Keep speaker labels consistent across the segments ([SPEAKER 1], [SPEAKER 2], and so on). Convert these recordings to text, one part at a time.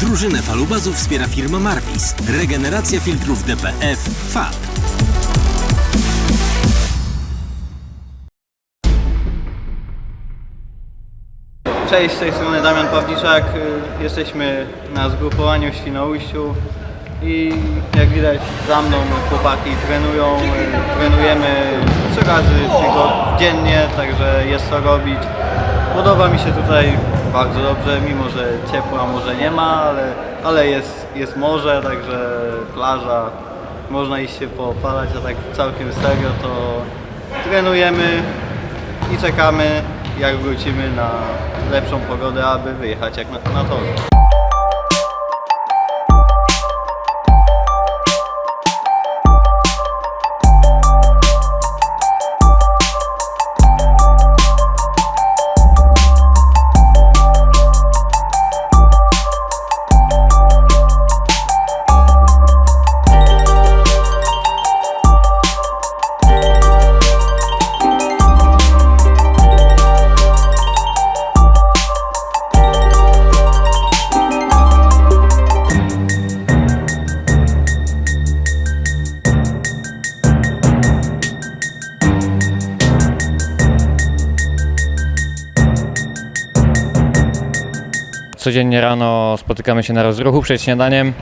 [SPEAKER 1] Drużynę falubazów wspiera firma Marvis. Regeneracja filtrów DPF FAB.
[SPEAKER 2] Cześć, z tej strony Damian Pawliszak. Y, Jesteśmy na zgrupowaniu w Świnoujściu i jak widać za mną chłopaki trenują. Trenujemy trzy razy dziennie, także jest co robić. Podoba mi się tutaj bardzo dobrze, mimo że ciepła może nie ma, ale, ale jest, jest morze, także plaża. Można iść się poopalać, a tak całkiem serio to trenujemy i czekamy jak wrócimy na lepszą pogodę, aby wyjechać jak na, na tor.
[SPEAKER 3] Codziennie rano spotykamy się na rozruchu przed śniadaniem.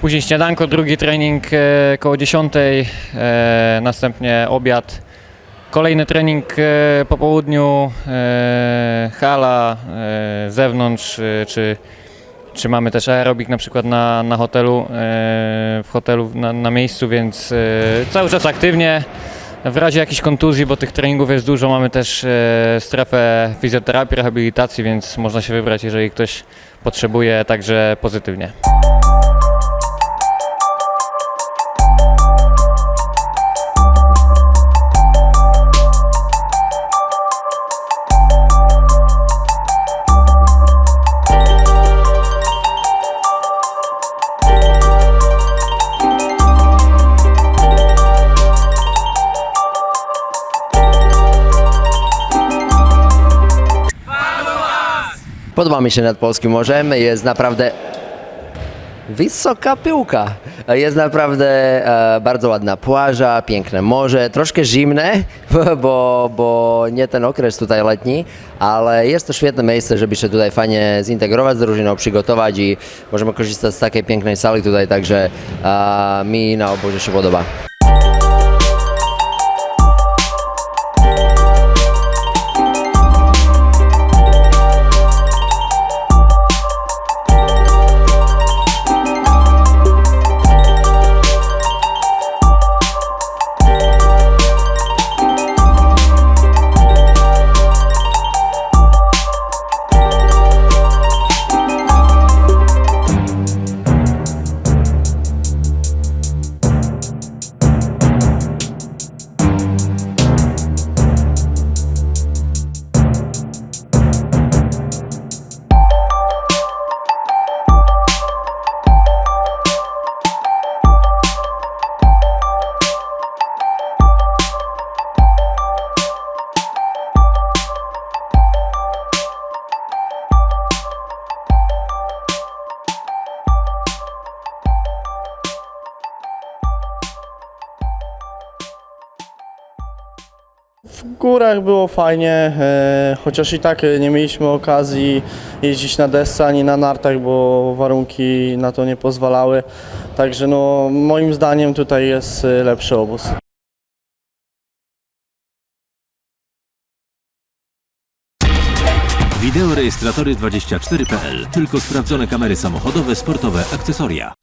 [SPEAKER 3] Później śniadanko, drugi trening e, koło 10, e, następnie obiad. Kolejny trening e, po południu, e, hala, zewnątrz, czy, czy mamy też aerobik na przykład na, na hotelu, w hotelu na, na miejscu, więc cały czas aktywnie. W razie jakichś kontuzji, bo tych treningów jest dużo, mamy też e, strefę fizjoterapii, rehabilitacji, więc można się wybrać, jeżeli ktoś potrzebuje, także pozytywnie.
[SPEAKER 4] Podoba mi się nad Polskim Morzem, jest naprawdę wysoka piłka. Jest naprawdę e, bardzo ładna plaża, piękne morze, troszkę zimne, bo, bo nie ten okres tutaj letni, ale jest to świetne miejsce, żeby się tutaj fajnie zintegrować z drużyną, przygotować i możemy korzystać z takiej pięknej sali tutaj, także e, mi na obozie się podoba.
[SPEAKER 5] W górach było fajnie, e, chociaż i tak e, nie mieliśmy okazji jeździć na desce ani na nartach, bo warunki na to nie pozwalały. Także no, moim zdaniem tutaj jest e, lepszy obóz.
[SPEAKER 1] Wideorejestratory24.pl. Tylko sprawdzone kamery samochodowe, sportowe, akcesoria.